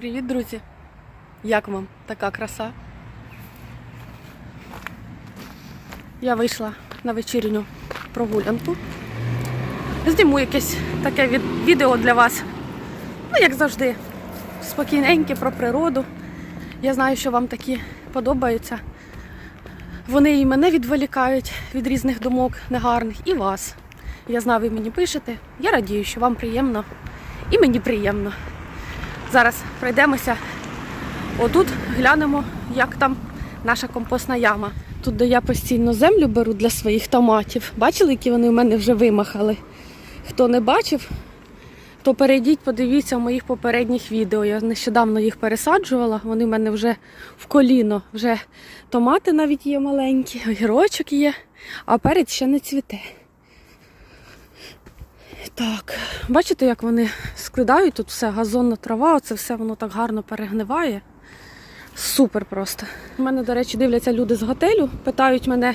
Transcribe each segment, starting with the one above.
Привіт, друзі! Як вам така краса? Я вийшла на вечірню прогулянку. Зніму якесь таке відео для вас. Ну, як завжди, спокійненьке про природу. Я знаю, що вам такі подобаються. Вони і мене відволікають від різних думок негарних, і вас. Я знаю, ви мені пишете. Я радію, що вам приємно. І мені приємно. Зараз пройдемося. Отут глянемо, як там наша компостна яма. Тут, де я постійно землю беру для своїх томатів. Бачили, які вони в мене вже вимахали? Хто не бачив, то перейдіть, подивіться в моїх попередніх відео. Я нещодавно їх пересаджувала. Вони в мене вже в коліно. Вже томати навіть є маленькі, огірочок є, а перець ще не цвіте. Так, бачите, як вони складають тут все, газонна трава, оце все воно так гарно перегниває. Супер просто. У мене, до речі, дивляться люди з готелю, питають мене,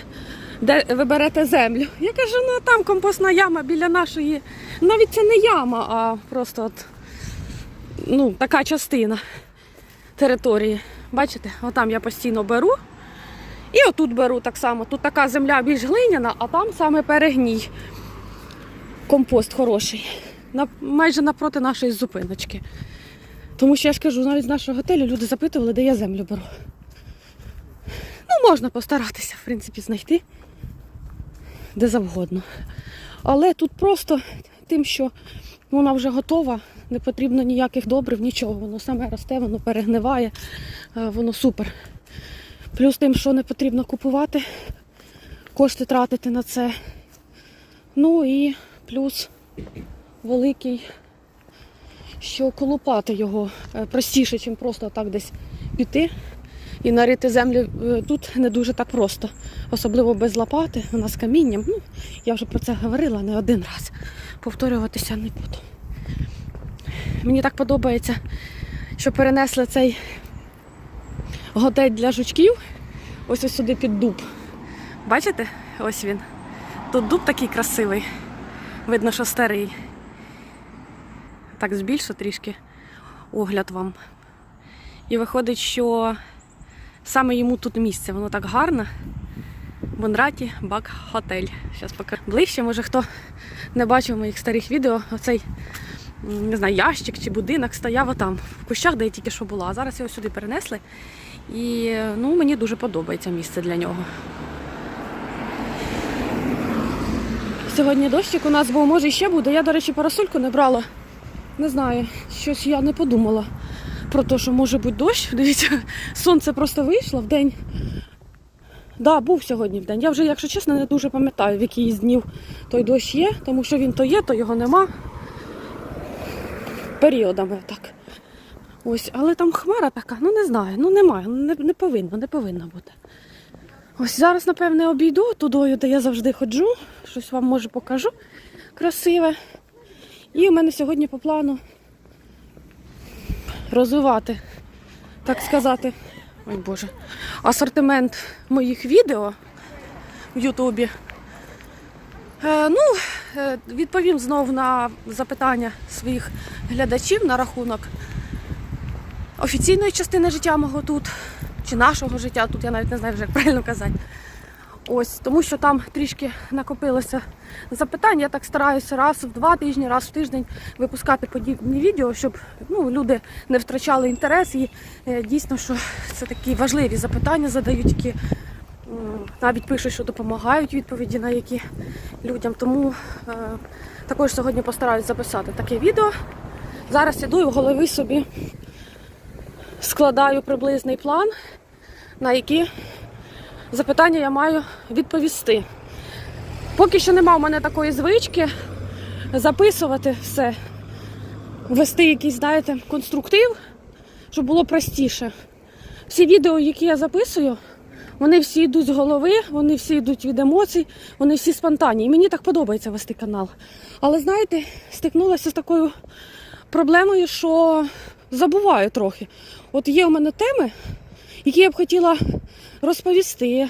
де ви берете землю. Я кажу, ну там компостна яма біля нашої. Навіть це не яма, а просто от, ну, така частина території. Бачите, отам я постійно беру. І отут беру так само. Тут така земля більш глиняна, а там саме перегній компост хороший. На, майже напроти нашої зупиночки. Тому що я ж кажу, навіть з нашого готелю люди запитували, де я землю беру. Ну, можна постаратися, в принципі, знайти де завгодно. Але тут просто тим, що вона вже готова, не потрібно ніяких добрив, нічого. Воно саме росте, воно перегниває, е, воно супер. Плюс тим, що не потрібно купувати, кошти тратити на це. Ну і плюс великий, що колупати його е, простіше, ніж просто так десь піти і нарити землю е, тут не дуже так просто. Особливо без лопати, вона з камінням. Ну, я вже про це говорила не один раз. Повторюватися не буду. Мені так подобається, що перенесли цей готель для жучків ось ось сюди під дуб. Бачите? Ось він. Тут дуб такий красивий. Видно, що старий. Так збільшу трішки огляд вам. І виходить, що саме йому тут місце, воно так гарно. Бонраті Бак Хотель. Зараз покажу ближче, може хто не бачив моїх старих відео, оцей не знаю, ящик чи будинок стояв отам, в кущах, де я тільки що була. А зараз його сюди перенесли. І ну, мені дуже подобається місце для нього. Сьогодні дощик у нас був, може ще буде. Я, до речі, парасольку не брала. Не знаю, щось я не подумала про те, що може бути дощ. Дивіться, сонце просто вийшло в день. Да, був сьогодні в день. Я вже, якщо чесно, не дуже пам'ятаю, в який з днів той дощ є, тому що він то є, то його нема. Періодами так. Ось, але там хмара така, ну не знаю, ну немає, ну не, не повинно, не повинно бути. Ось зараз, напевне, обійду тудою, де я завжди ходжу. Щось вам може покажу красиве. І у мене сьогодні по плану розвивати, так сказати, ой Боже, асортимент моїх відео в Ютубі. Е, ну, е, відповім знову на запитання своїх глядачів на рахунок офіційної частини життя мого тут, чи нашого життя тут, я навіть не знаю вже, як правильно казати. Ось, тому що там трішки накопилося запитань. Я так стараюся раз в два тижні, раз в тиждень випускати подібні відео, щоб ну, люди не втрачали інтерес. І е, дійсно, що це такі важливі запитання задають, які навіть пишуть, що допомагають відповіді на які людям. Тому е, також сьогодні постараюсь записати таке відео. Зараз іду і в голові собі складаю приблизний план, на які запитання я маю відповісти. Поки що нема в мене такої звички записувати все, вести якийсь, знаєте, конструктив, щоб було простіше. Всі відео, які я записую, вони всі йдуть з голови, вони всі йдуть від емоцій, вони всі спонтанні. І мені так подобається вести канал. Але знаєте, стикнулася з такою проблемою, що забуваю трохи. От є у мене теми, які я б хотіла розповісти,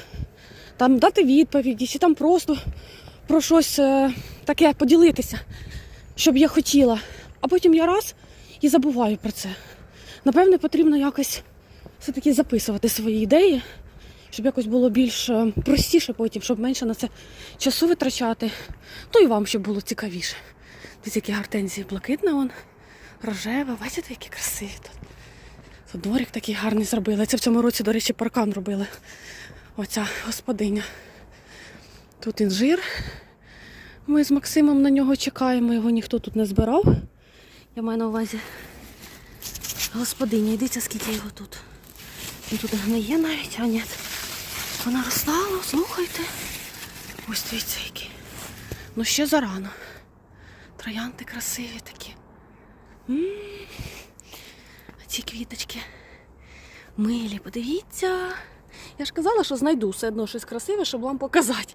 там дати відповіді, чи там просто про щось е, таке поділитися, щоб я хотіла. А потім я раз і забуваю про це. Напевне, потрібно якось все-таки записувати свої ідеї, щоб якось було більш е, простіше потім, щоб менше на це часу витрачати. То і вам щоб було цікавіше. Дивіться, які гортензії блакитна вон, рожева. Бачите, які красиві тут. Дворик такий гарний зробили. Це в цьому році, до речі, паркан робили. Оця господиня. Тут інжир. Ми з Максимом на нього чекаємо, його ніхто тут не збирав. Я маю на увазі господиня, дивіться, скільки його тут. Він тут гниє навіть, а ні. Вона розстала, слухайте. Ось дивіться які. Ну ще зарано. Троянди красиві такі. М. А ці квіточки милі, подивіться. Я ж казала, що знайду все одно щось красиве, щоб вам показати.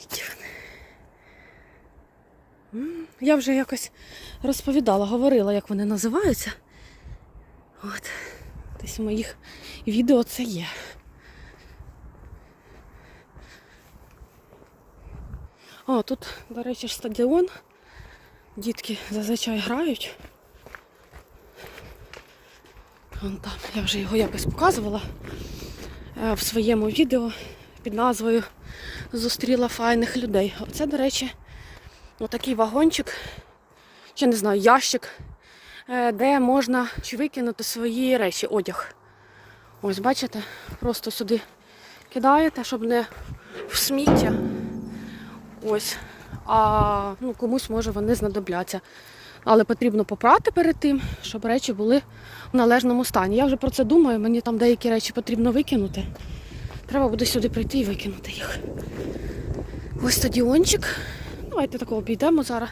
Які вони. Я вже якось розповідала, говорила, як вони називаються. От. Десь у моїх відео це є. О, тут, до речі, стадіон. Дітки зазвичай грають. Вон там, я вже його якось показувала е, в своєму відео під назвою Зустріла файних людей. Оце, до речі, отакий вагончик, чи не знаю, ящик, е, де можна викинути свої речі, одяг. Ось, бачите, просто сюди кидаєте, щоб не в сміття. Ось. А ну, комусь може вони знадобляться. Але потрібно попрати перед тим, щоб речі були в належному стані. Я вже про це думаю, мені там деякі речі потрібно викинути. Треба буде сюди прийти і викинути їх. Ось стадіончик. Давайте такого підемо зараз.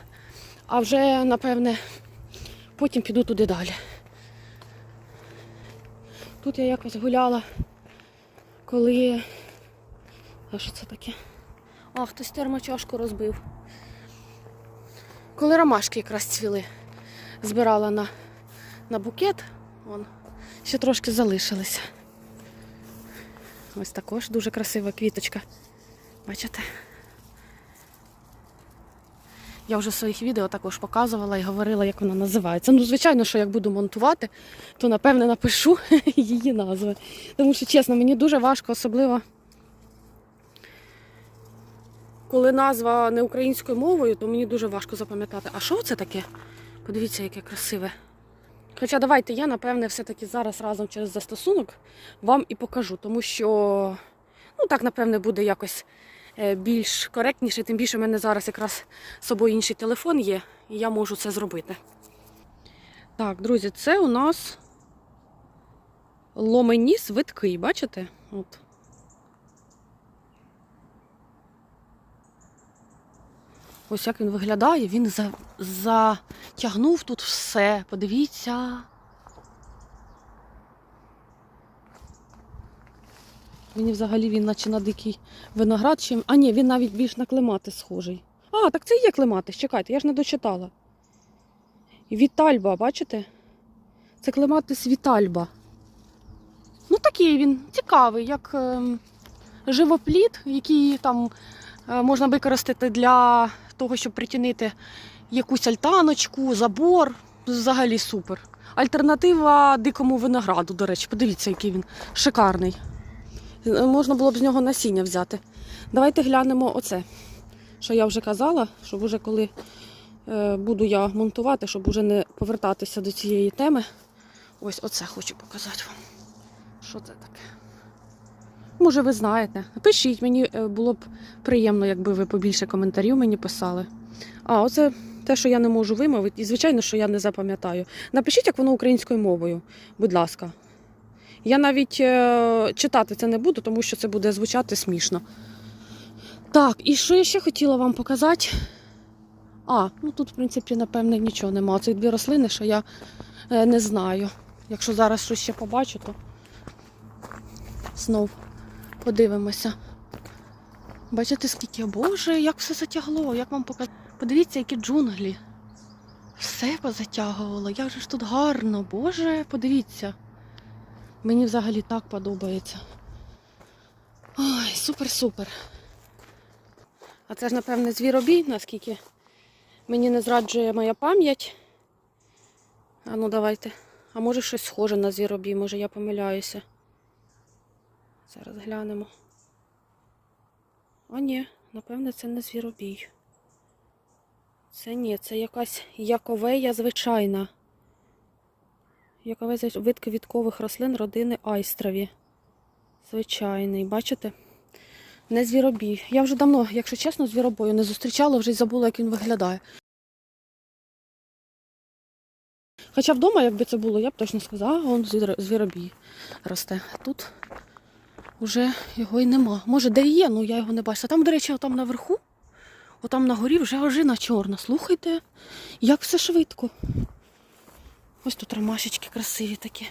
А вже, напевне, потім піду туди далі. Тут я якось гуляла, коли. А що це таке? А, хтось термочашку розбив. Коли ромашки якраз цвіли, збирала на, на букет, Вон, ще трошки залишилися. Ось також дуже красива квіточка. Бачите? Я вже в своїх відео також показувала і говорила, як вона називається. Ну, звичайно, що як буду монтувати, то напевне напишу її назви. Тому що, чесно, мені дуже важко, особливо коли назва не українською мовою, то мені дуже важко запам'ятати. А що це таке? Подивіться, яке красиве. Хоча давайте я, напевне, все-таки зараз разом через застосунок вам і покажу, тому що, ну так, напевне, буде якось е, більш коректніше, тим більше в мене зараз якраз з собою інший телефон є, і я можу це зробити. Так, друзі, це у нас ломеніс видкий, бачите? От. Ось як він виглядає, він за... затягнув тут все. Подивіться. Він взагалі він наче на дикий виноград чим. А ні, він навіть більш на клематис схожий. А, так це і є клематис, чекайте, я ж не дочитала. Вітальба, бачите? Це клематис Вітальба. Ну такий він цікавий, як ем, живоплід, який там е, можна використати для того, щоб притінити якусь альтаночку, забор. Взагалі супер. Альтернатива дикому винограду, до речі, подивіться, який він шикарний. Е, Можна було б з нього насіння взяти. Давайте глянемо оце, що я вже казала, щоб уже коли е, буду я монтувати, щоб уже не повертатися до цієї теми. Ось оце хочу показати вам. Що це таке? Може, ви знаєте. Пишіть, мені е, було б приємно, якби ви побільше коментарів мені писали. А, оце те, що я не можу вимовити, і звичайно, що я не запам'ятаю. Напишіть, як воно українською мовою, будь ласка. Я навіть е, читати це не буду, тому що це буде звучати смішно. Так, і що я ще хотіла вам показати? А, ну тут, в принципі, напевне, нічого нема. Це дві рослини, що я е, не знаю. Якщо зараз щось ще побачу, то знов подивимося. Бачите, скільки, боже, як все затягло, як вам показати. Подивіться, які джунглі. Все позатягувало, як же ж тут гарно, боже, подивіться. Мені взагалі так подобається. Ой, супер-супер. А це ж, напевне, звіробій, наскільки Мені не зраджує моя пам'ять. А ну давайте. А може щось схоже на звіробій, може я помиляюся. Зараз глянемо. А ні, напевне, це не звіробій. Це ні, це якась яковея звичайна. Яковея вид квіткових рослин родини айстрові. Звичайний, бачите? Не звіробій. Я вже давно, якщо чесно, звіробою не зустрічала, вже й забула, як він виглядає. Хоча вдома, якби це було, я б точно сказала, а он звіробій росте. Тут вже його й нема. Може, де є, ну я його не бачу. Там, до речі, там наверху, отам на горі вже ожина чорна. Слухайте, як все швидко. Ось тут ромашечки красиві такі.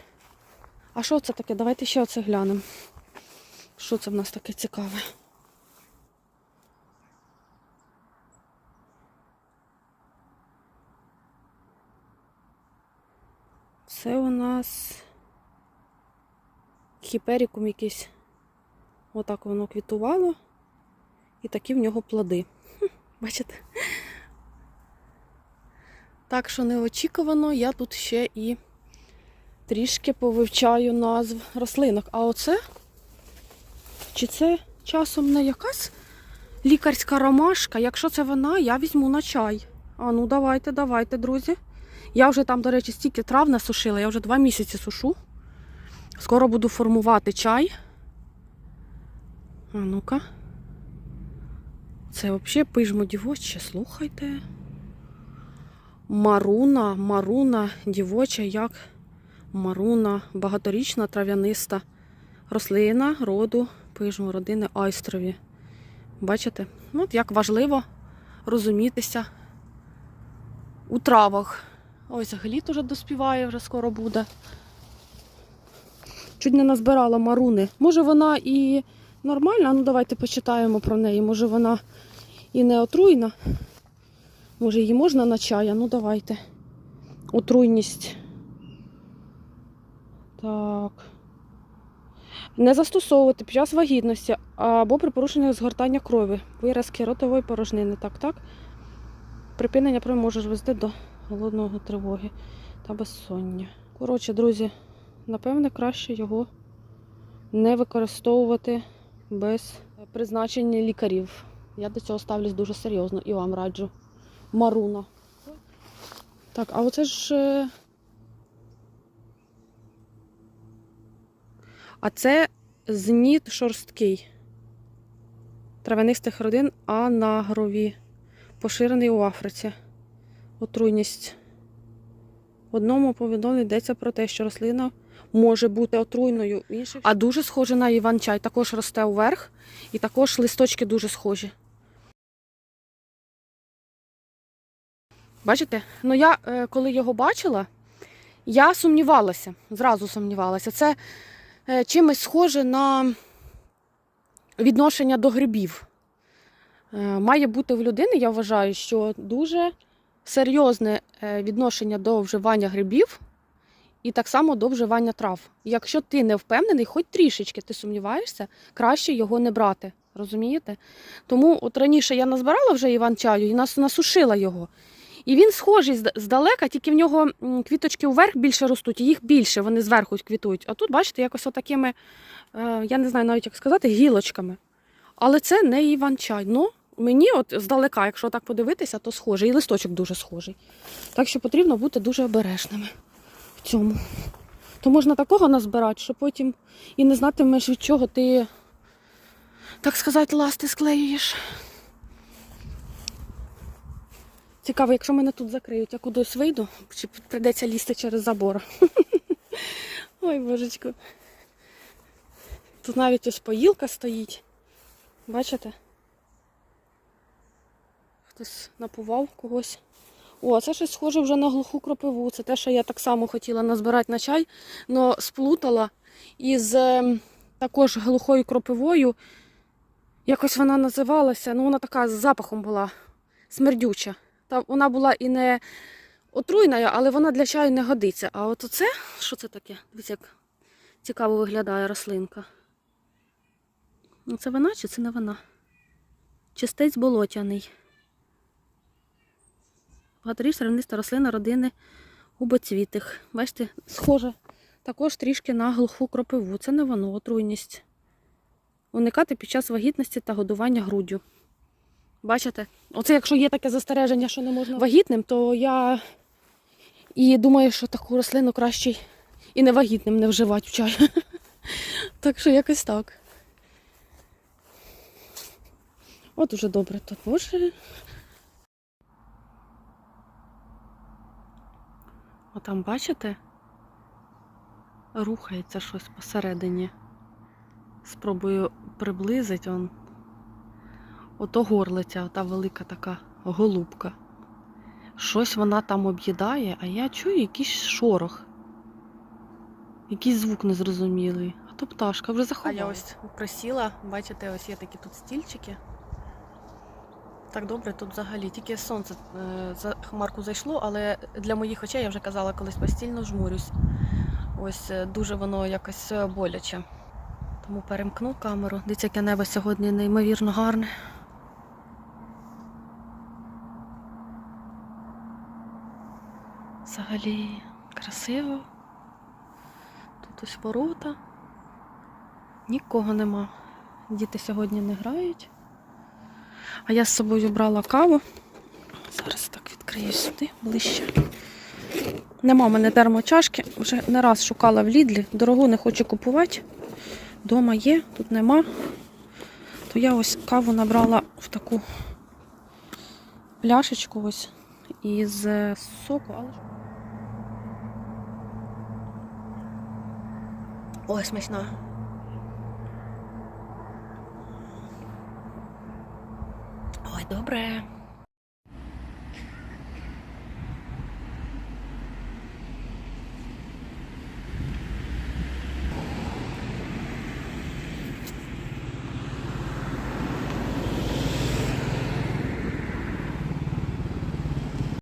А що це таке? Давайте ще оце глянемо. Що це в нас таке цікаве? Це у нас хіперікум якийсь. Отак воно квітувало. І такі в нього плоди. Бачите? Так що неочікувано я тут ще і трішки повивчаю назв рослинок. А оце? Чи це часом не якась лікарська ромашка? Якщо це вона, я візьму на чай. А ну давайте, давайте, друзі. Я вже там, до речі, стільки трав насушила, я вже два місяці сушу. Скоро буду формувати чай. А ну-ка. Це взагалі пижмо дівоче, слухайте. Маруна, маруна дівоча, як маруна, багаторічна трав'яниста рослина роду пижмо родини айстрові. Бачите? Ну, От як важливо розумітися у травах. Ось гліт уже доспіває, вже скоро буде. Чуть не назбирала маруни. Може вона і нормальна, ну давайте почитаємо про неї. Може вона і не отруйна. Може її можна на чай, а ну давайте. Отруйність. Так. Не застосовувати під час вагітності або при порушенні згортання крові, виразки ротової порожнини. Так, так. Припинення крові може вести до голодного тривоги та безсоння. Коротше, друзі, напевне, краще його не використовувати без призначення лікарів. Я до цього ставлюсь дуже серйозно і вам раджу. Маруна. Так, а оце ж. е, А це зніт шорсткий. Травянистих родин анагрові. Поширений у Африці. Отруйність. В одному повідомленні йдеться про те, що рослина може бути отруйною. А дуже схоже на іван-чай. Також росте вверх і також листочки дуже схожі. Бачите? Ну я е, коли його бачила, я сумнівалася, зразу сумнівалася. Це е, чимось схоже на відношення до грибів. Е, Має бути в людини, я вважаю, що дуже серйозне відношення до вживання грибів і так само до вживання трав. Якщо ти не впевнений, хоч трішечки ти сумніваєшся, краще його не брати. Розумієте? Тому от раніше я назбирала вже іван-чаю і нас насушила його. І він схожий здалека, тільки в нього квіточки вверх більше ростуть, і їх більше, вони зверху квітують. А тут, бачите, якось отакими, е, я не знаю навіть як сказати, гілочками. Але це не іван-чай. Ну, мені от здалека, якщо так подивитися, то схожий. І листочок дуже схожий. Так що потрібно бути дуже обережними в цьому. То можна такого назбирати, що потім і не знатимеш, від чого ти, так сказати, ласти склеюєш. Цікаво, якщо мене тут закриють, я кудись вийду, чи прийдеться лізти через забор. Ой, божечко. Тут навіть ось поїлка стоїть. Бачите? Хтось напував когось. О, це щось схоже вже на глуху кропиву. Це те, що я так само хотіла назбирати на чай, але сплутала із ем, також глухою кропивою. Якось вона називалася, ну вона така з запахом була смердюча. Та вона була і не отруйна, але вона для чаю не годиться. А от оце, що це таке? Дивіться, як цікаво виглядає рослинка. Ну, Це вона чи це не вона? Чистець болотяний. Багаторіж травниста рослина родини губоцвітих. Бачите, схоже також трішки на глуху кропиву. Це не воно, отруйність. Уникати під час вагітності та годування груддю. Бачите? Оце якщо є таке застереження, що не можна вагітним, то я і думаю, що таку рослину краще і невагітним не вживати в чай. Так що якось так. От уже добре тут може. Отам, бачите? Рухається щось посередині. Спробую приблизити он. Ото горлиця, ота велика така голубка. Щось вона там об'їдає, а я чую якийсь шорох. Якийсь звук незрозумілий. А то пташка вже заховала. А я ось присіла, бачите, ось є такі тут стільчики. Так добре, тут взагалі тільки сонце е, за хмарку зайшло, але для моїх очей я вже казала, колись постійно жмурюсь. Ось е, дуже воно якось е, боляче. Тому перемкну камеру. Дивіться, яке небо сьогодні неймовірно гарне. Взагалі красиво. Тут ось ворота. Нікого нема. Діти сьогодні не грають. А я з собою брала каву. Зараз так відкрию сюди ближче. Нема в мене термочашки. Вже не раз шукала в Лідлі. Дорогу не хочу купувати. Дома є, тут нема. То я ось каву набрала в таку пляшечку ось із соку. Ой, смачна. Ой, добре.